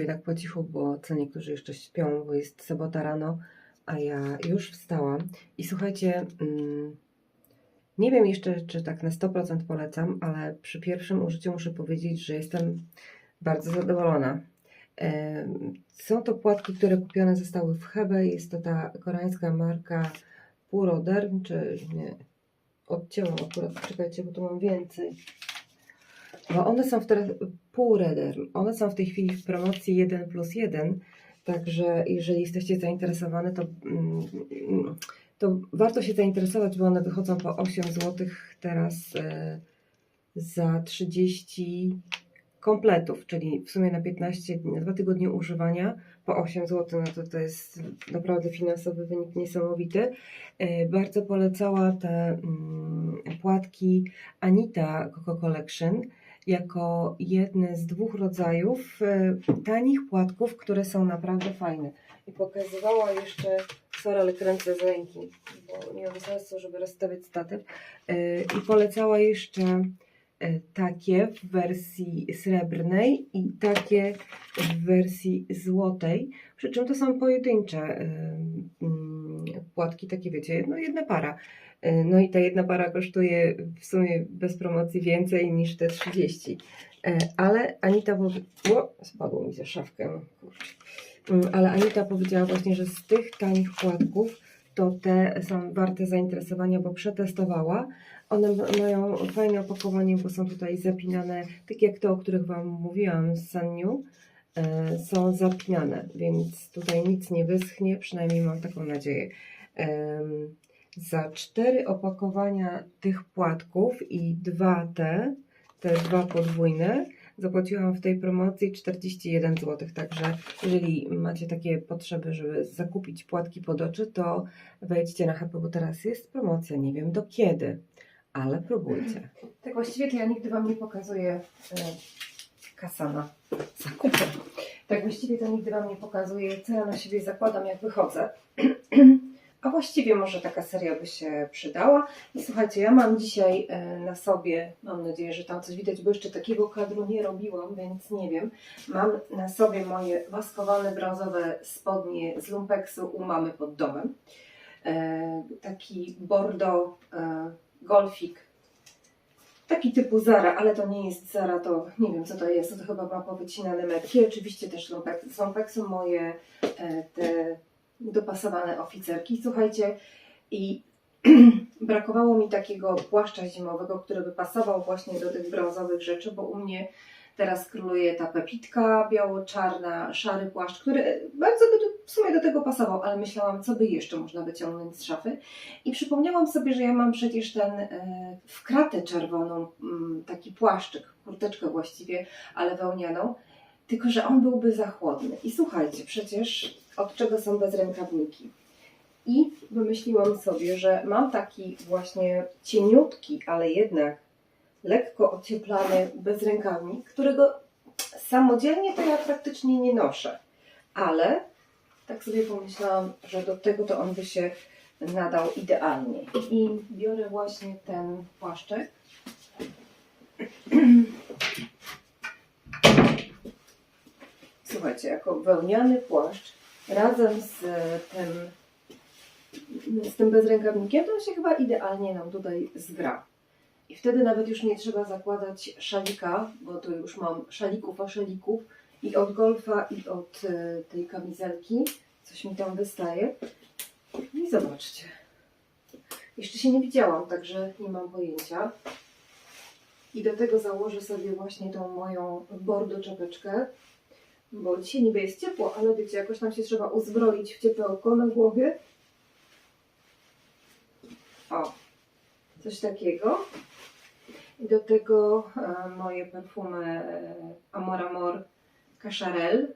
mówię tak po cichu, bo co niektórzy jeszcze śpią, bo jest sobota rano, a ja już wstałam. I słuchajcie, mm, nie wiem jeszcze, czy tak na 100% polecam, ale przy pierwszym użyciu muszę powiedzieć, że jestem bardzo zadowolona. Są to płatki, które kupione zostały w Hebe. Jest to ta koreańska marka Puroderm, czy nie? Odcięłam akurat, czekajcie, bo tu mam więcej. Bo one są w teraz Puroderm. One są w tej chwili w promocji 1 plus 1. Także jeżeli jesteście zainteresowane, to, mm, to warto się zainteresować, bo one wychodzą po 8 zł teraz e, za 30 kompletów, czyli w sumie na 15 dni, na 2 tygodnie używania po 8 zł, no to to jest naprawdę finansowy wynik niesamowity. E, Bardzo polecała te mm, płatki Anita Coco Collection jako jedne z dwóch rodzajów e, tanich płatków, które są naprawdę fajne. I pokazywała jeszcze, sorry, ale kręcę z ręki, bo nie mam sensu, żeby rozstawiać statyw. E, I polecała jeszcze e, takie w wersji srebrnej i takie w wersji złotej. Przy czym to są pojedyncze płatki, takie wiecie, no jedna para. E, No i ta jedna para kosztuje w sumie bez promocji więcej niż te 30. E, Ale Anita o, spadło mi za szafkę. no kurczę. Mm, Ale Anita powiedziała właśnie, że z tych tanich płatków to te są warte zainteresowania, bo przetestowała. One ma- mają fajne opakowanie, bo są tutaj zapinane, tak jak te, o których Wam mówiłam z Sanniu, e, są zapinane, więc tutaj nic nie wyschnie, przynajmniej mam taką nadzieję. Za cztery opakowania tych płatków i dwa te, te dwa podwójne, zapłaciłam w tej promocji 41 zł. Także jeżeli macie takie potrzeby, żeby zakupić płatki pod oczy, to wejdźcie na HP, bo teraz jest promocja. Nie wiem do kiedy, ale próbujcie. Tak właściwie to ja nigdy Wam nie pokazuję e, kasana zakupy. Tak właściwie to nigdy Wam nie pokazuję, co ja na siebie zakładam, jak wychodzę. A właściwie może taka seria by się przydała. I słuchajcie, ja mam dzisiaj e, na sobie, mam nadzieję, że tam coś widać, bo jeszcze takiego kadru nie robiłam, więc nie wiem. Mam na sobie moje maskowane brązowe spodnie z lumpeksu u mamy pod domem. E, taki bordo e, golfik. Taki typu Zara, ale to nie jest Zara, to nie wiem co to jest, to chyba ma powycinane metki. Oczywiście też lumpek, z lumpeksu moje te dopasowane oficerki. Słuchajcie, i brakowało mi takiego płaszcza zimowego, który by pasował właśnie do tych brązowych rzeczy, bo u mnie teraz króluje ta pepitka biało-czarna, szary płaszcz, który bardzo by w sumie do tego pasował, ale myślałam, co by jeszcze można wyciągnąć z szafy. I przypomniałam sobie, że ja mam przecież ten e, w kratę czerwoną, mm, taki płaszczyk, kurteczkę właściwie, ale wełnianą, tylko że on byłby za chłodny. I słuchajcie, przecież od czego są bezrękawniki? I wymyśliłam sobie, że mam taki właśnie cieniutki, ale jednak lekko ocieplany bezrękawnik, którego samodzielnie to ja praktycznie nie noszę. Ale tak sobie pomyślałam, że do tego to on by się nadał idealnie. I biorę właśnie ten płaszczek. Słuchajcie, jako wełniany płaszcz razem z tym, z tym bezrękawnikiem, to on się chyba idealnie nam tutaj zgra. I wtedy nawet już nie trzeba zakładać szalika, bo to już mam szalików a szalików i od golfa i od e, tej kamizelki. Coś mi tam wystaje. I zobaczcie. Jeszcze się nie widziałam, także nie mam pojęcia. I do tego założę sobie właśnie tą moją bordo czapeczkę, bo dzisiaj niby jest ciepło, ale wiecie, jakoś tam się trzeba uzbroić w ciepełko na głowie. O, coś takiego. I do tego e, moje perfumy e, Amor Amor Cacharel.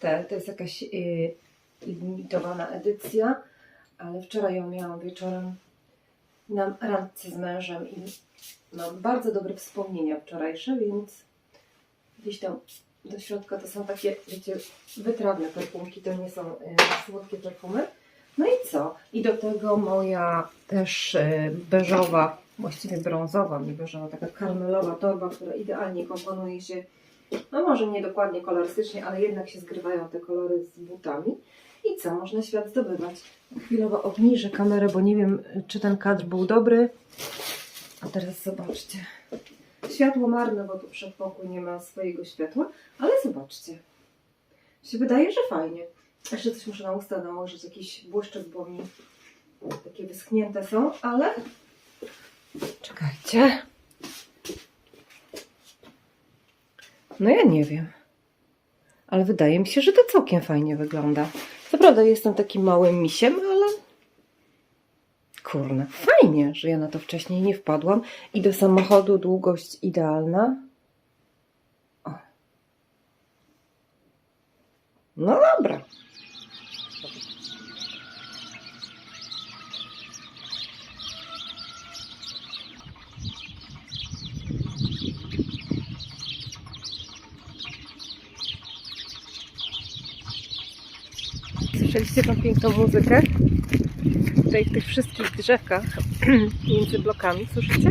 Te, to jest jakaś e, limitowana edycja, ale wczoraj ją miałam wieczorem na randce z mężem i mam bardzo dobre wspomnienia wczorajsze, więc gdzieś tam do środka to są takie, wiecie, wytrawne perfumki, to nie są e, słodkie perfumy. No i co? I do tego moja też e, beżowa, właściwie brązowa, nie beżowa, taka karmelowa torba, która idealnie komponuje się No może nie dokładnie kolorystycznie, ale jednak się zgrywają te kolory z butami. I co? Można świat zdobywać. Chwilowo obniżę kamerę, bo nie wiem, czy ten kadr był dobry. A teraz zobaczcie. Światło marne, bo tu przedpokój nie ma swojego światła, ale zobaczcie. Się wydaje, że fajnie. Jeszcze coś muszę na usta nałożyć, jakiś błyszczyk, bo mi takie wyschnięte są, ale... Czekajcie. No ja nie wiem. Ale wydaje mi się, że to całkiem fajnie wygląda. Co prawda jestem takim małym misiem, ale... Kurna, fajnie, że ja na to wcześniej nie wpadłam. I do samochodu długość idealna. O. No dobra. Słyszeliście tą piękną muzykę? Tutaj w tych wszystkich drzewkach między blokami, słyszycie?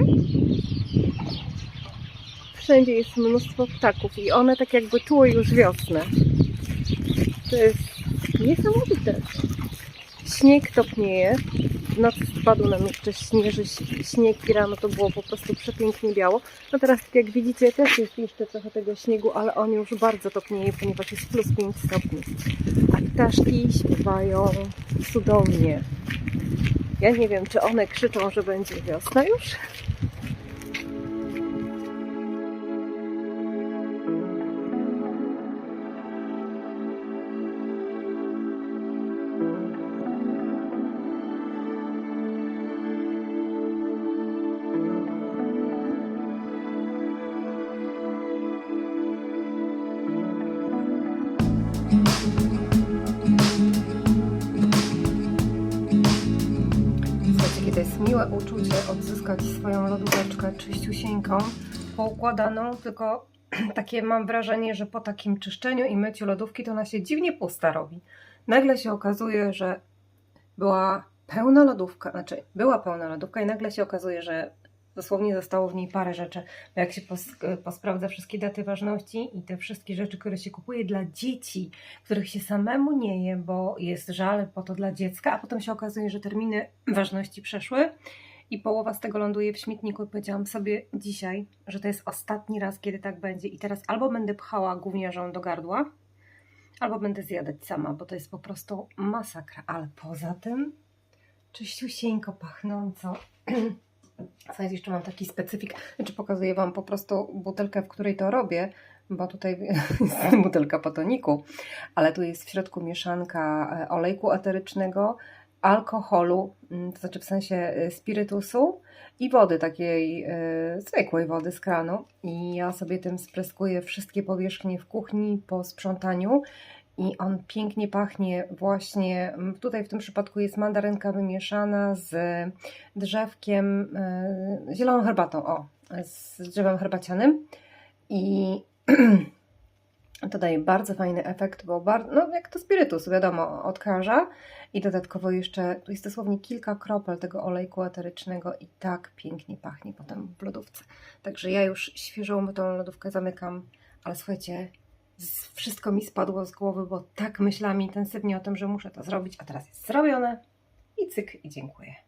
Wszędzie jest mnóstwo ptaków i one tak jakby czuły już wiosnę. To jest niesamowite. Śnieg topnieje. W nocy spadł nam jeszcze śnieży, śnieg i rano to było po prostu przepięknie biało. No teraz, tak jak widzicie, też jest jeszcze trochę tego śniegu, ale on już bardzo topnieje, ponieważ jest plus 5 stopni. A ptaszki śpiewają cudownie. Ja nie wiem, czy one krzyczą, że będzie wiosna już? Odzyskać swoją lodóweczkę czyściusieńką, poukładaną, tylko takie mam wrażenie, że po takim czyszczeniu i myciu lodówki to ona się dziwnie pusta robi. Nagle się okazuje, że była pełna lodówka, znaczy była pełna lodówka i nagle się okazuje, że dosłownie zostało w niej parę rzeczy. Bo jak się pos, posprawdza wszystkie daty ważności i te wszystkie rzeczy, które się kupuje dla dzieci, których się samemu nie je, bo jest żal po to dla dziecka, a potem się okazuje, że terminy ważności przeszły i połowa z tego ląduje w śmietniku. Powiedziałam sobie dzisiaj, że to jest ostatni raz, kiedy tak będzie i teraz albo będę pchała gówniarzą do gardła, albo będę zjadać sama, bo to jest po prostu masakra. Ale poza tym czyściusieńko pachnąco. Słuchajcie, jeszcze mam taki specyfik, znaczy pokazuję Wam po prostu butelkę, w której to robię, bo tutaj jest butelka potoniku, ale tu jest w środku mieszanka e, olejku eterycznego, alkoholu, mm, to znaczy w sensie e, spirytusu i wody takiej e, zwykłej wody z kranu. I ja sobie tym spryskuję wszystkie powierzchnie w kuchni po sprzątaniu i on pięknie pachnie właśnie, mm, tutaj w tym przypadku jest mandarynka wymieszana z drzewkiem, e, zieloną herbatą, o, z drzewem herbacianym. I to daje bardzo fajny efekt, bo bardzo, no jak to spirytus, wiadomo, odkaża i dodatkowo jeszcze, tu jest dosłownie kilka kropel tego olejku eterycznego i tak pięknie pachnie potem w lodówce. Także ja już świeżą mytą lodówkę zamykam, ale słuchajcie, wszystko mi spadło z głowy, bo tak myślałam intensywnie o tym, że muszę to zrobić, a teraz jest zrobione i cyk i dziękuję.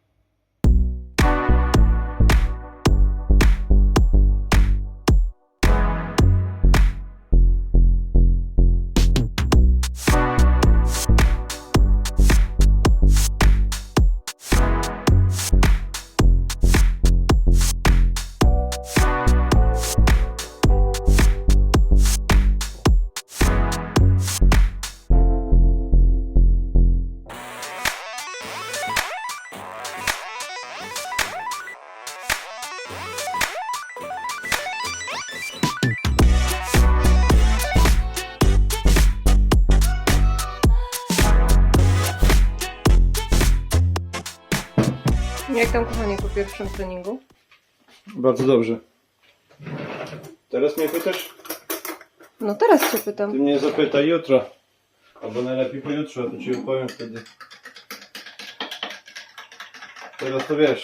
pierwszym treningu? Bardzo dobrze. Teraz mnie pytasz? No teraz Cię Ty mnie zapytaj jutro. Albo najlepiej pojutrze, to ci opowiem wtedy. Teraz to wiesz.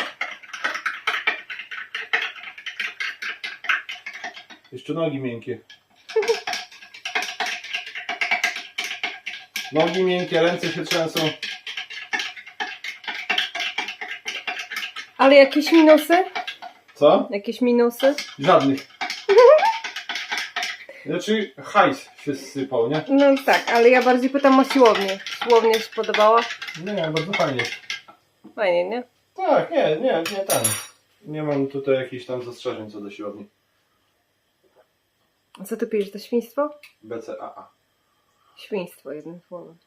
Jeszcze nogi miękkie. Nogi miękkie, ręce się trzęsą. Ale jakieś minusy? Co? Jakieś minusy? Żadnych. Znaczy hajs się zsypał, nie? No tak, ale ja bardziej pytam o siłownię. Siłownia się podobała? Nie, bardzo fajnie. Fajnie, nie? Tak, nie, nie, nie tam. Nie mam tutaj jakichś tam zastrzeżeń co do siłowni. A co ty pijesz? To świństwo? BCAA. Świństwo, jednym słowem.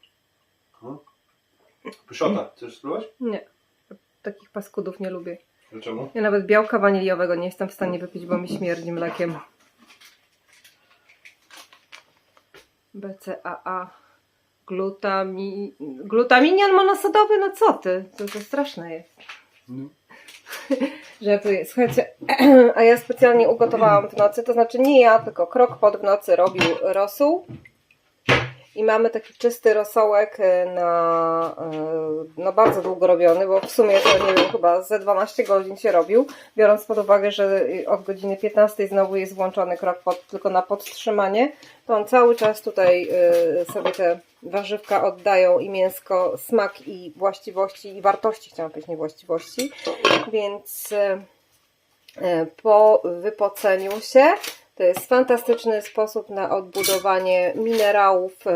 Pyszota, chcesz spróbować? Nie. Takich paskudów nie lubię. Dlaczego? Ja nawet białka waniliowego nie jestem w stanie wypić, bo mi śmierdzi mlekiem. BCAA. Glutami... Glutaminian monosodowy? No co ty? To, to straszne jest. No. Żartuję. Słuchajcie, a ja specjalnie ugotowałam w nocy, to znaczy nie ja, tylko krok pod w nocy robił rosół. I mamy taki czysty rosołek e, na e, no bardzo długo robiony, bo w sumie to nie wiem, chyba ze 12 godzin się robił, biorąc pod uwagę, że od godziny 15 znowu jest włączony krok pod, tylko na podtrzymanie, to on cały czas tutaj e, sobie te warzywka oddają i mięsko smak i właściwości i wartości, chciałam powiedzieć, nie właściwości, więc po wypoceniu się to jest fantastyczny sposób na odbudowanie minerałów e,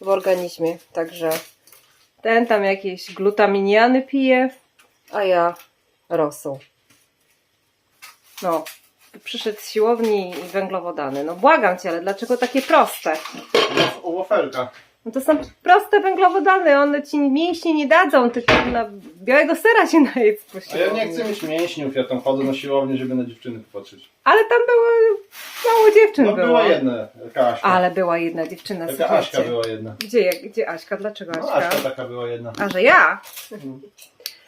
w organizmie. Także ten tam jakieś glutaminiany pije, a ja rosół. No, przyszedł z siłowni i węglowodany. No błagam cię, ale dlaczego takie proste? U wafelka. No to są proste węglowodany, one ci mięśnie nie dadzą, tylko na białego sera się najedz A ja nie chcę mieć mięśniów, ja tam chodzę na siłownię, żeby na dziewczyny popatrzeć. Ale tam były, mało dziewczyn No było. była jedna, jaka Aśka. Ale była jedna dziewczyna, Jaka Aśka słuchajcie. była jedna. Gdzie, gdzie Aśka? Dlaczego No Aśka? Aśka taka była jedna. A że ja? Mhm.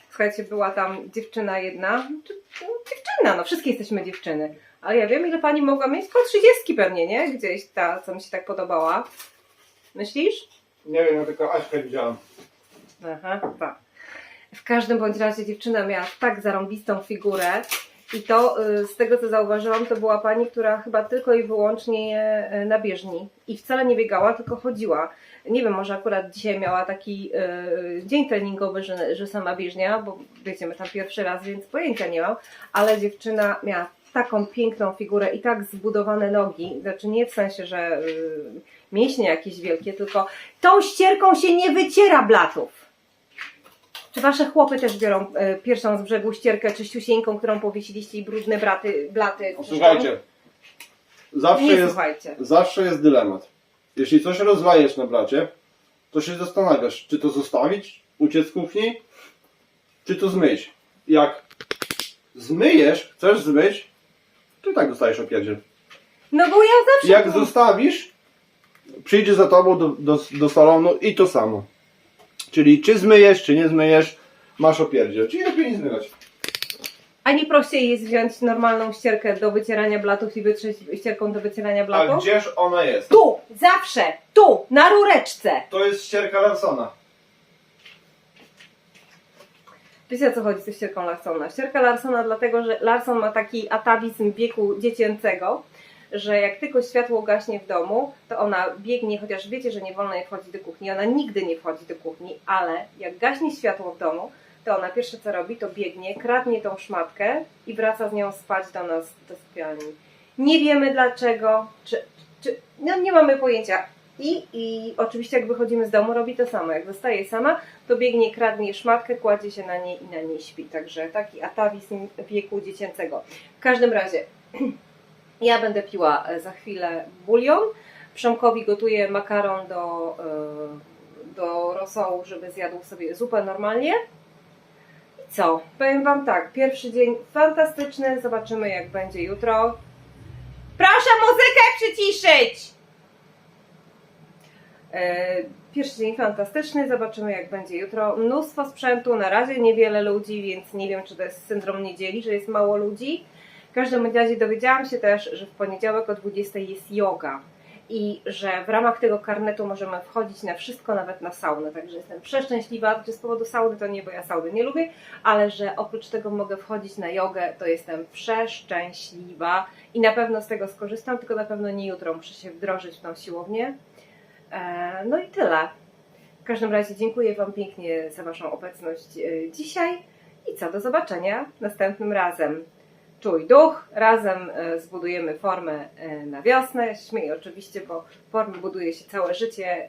Słuchajcie, była tam dziewczyna jedna. Czy- no, Dziewczyna, no wszystkie jesteśmy dziewczyny. Ale ja wiem, ile pani mogła mieć? Koło 30 pewnie, nie? Gdzieś ta, co mi się tak podobała. Myślisz? Nie wiem, ja tylko Aśkę widziałam. Aha, tak. W każdym bądź razie dziewczyna miała tak zarąbistą figurę. I to y, z tego co zauważyłam, to była pani, która chyba tylko i wyłącznie y, na bieżni. I wcale nie biegała, tylko chodziła. Nie wiem, może akurat dzisiaj miała taki y, dzień treningowy, że, że sama bieżnia, bo wiecie, my tam pierwszy raz, więc pojęcia nie mam. Ale dziewczyna miała taką piękną figurę i tak zbudowane nogi. Znaczy nie w sensie, że y, mięśnie jakieś wielkie, tylko tą ścierką się nie wyciera blatów. Czy wasze chłopy też biorą e, pierwszą z brzegu ścierkę czyściusieńką, którą powiesiliście i brudne braty, blaty? Słuchajcie, zawsze Nie jest, słuchajcie. zawsze jest dylemat. Jeśli coś rozwajesz na blacie, to się zastanawiasz, czy to zostawić, uciec z kuchni, czy to zmyć. Jak zmyjesz, chcesz zmyć, i tak dostajesz opierdziel. No bo ja zawsze... Jak zostawisz, przyjdzie za tobą do, do, do salonu i to samo. Czyli czy zmyjesz, czy nie zmyjesz, masz opierdziel. Czyli lepiej nie zmywać. A nie prościej jest wziąć normalną ścierkę do wycierania blatów i wytrzeć ścierką do wycierania A blatów? gdzież ona jest? Tu! Zawsze! Tu! Na rureczce! To jest ścierka Larsona. Wiecie o co chodzi ze ścierką Larsona? Ścierka Larsona dlatego, że Larson ma taki atawizm wieku dziecięcego, że jak tylko światło gaśnie w domu, to ona biegnie, chociaż wiecie, że nie wolno jej wchodzić do kuchni, ona nigdy nie wchodzi do kuchni, ale jak gaśnie światło w domu, to ona pierwsze co robi, to biegnie, kradnie tą szmatkę i wraca z nią spać do nas do sypialni. Nie wiemy dlaczego, czy, czy no nie mamy pojęcia. I, I oczywiście jak wychodzimy z domu, robi to samo. Jak zostaje sama, to biegnie, kradnie szmatkę, kładzie się na niej i na niej śpi. Także taki atawizm wieku dziecięcego. W każdym razie, ja będę piła e, za chwilę bulion. Przemkowi gotuję makaron do, e, do rosołu, żeby zjadł sobie zupę normalnie. I co? Powiem Wam tak, pierwszy dzień fantastyczny, zobaczymy jak będzie jutro. Proszę muzykę przyciszyć! E, Pierwszy dzień fantastyczny, zobaczymy jak będzie jutro. Mnóstwo sprzętu, na razie niewiele ludzi, więc nie wiem czy to jest syndrom niedzieli, że jest mało ludzi. W każdym razie dowiedziałam się też, że w poniedziałek o 20 jest yoga i że w ramach tego karnetu możemy wchodzić na wszystko, nawet na saunę. Także jestem przeszczęśliwa, czy z powodu sauny to nie, bo ja sauny nie lubię, ale że oprócz tego mogę wchodzić na jogę, to jestem przeszczęśliwa i na pewno z tego skorzystam, tylko na pewno nie jutro, muszę się wdrożyć w tą siłownię. E, no i tyle. W każdym razie dziękuję Wam pięknie za Waszą obecność e, dzisiaj i co do zobaczenia następnym razem. Czuj duch, razem e, zbudujemy formę na wiosnę. Śmieję oczywiście, bo formy buduje się całe życie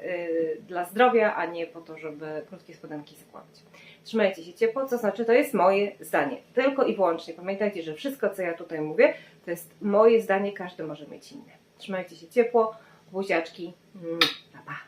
dla zdrowia, a nie po to, żeby krótkie spodenki zakładać. Trzymajcie się ciepło, co znaczy to jest moje zdanie. Tylko i wyłącznie. Pamiętajcie, że wszystko, co ja tutaj mówię, to jest moje zdanie, każdy może mieć inne. Trzymajcie się ciepło, buziaczki, 嗯老爸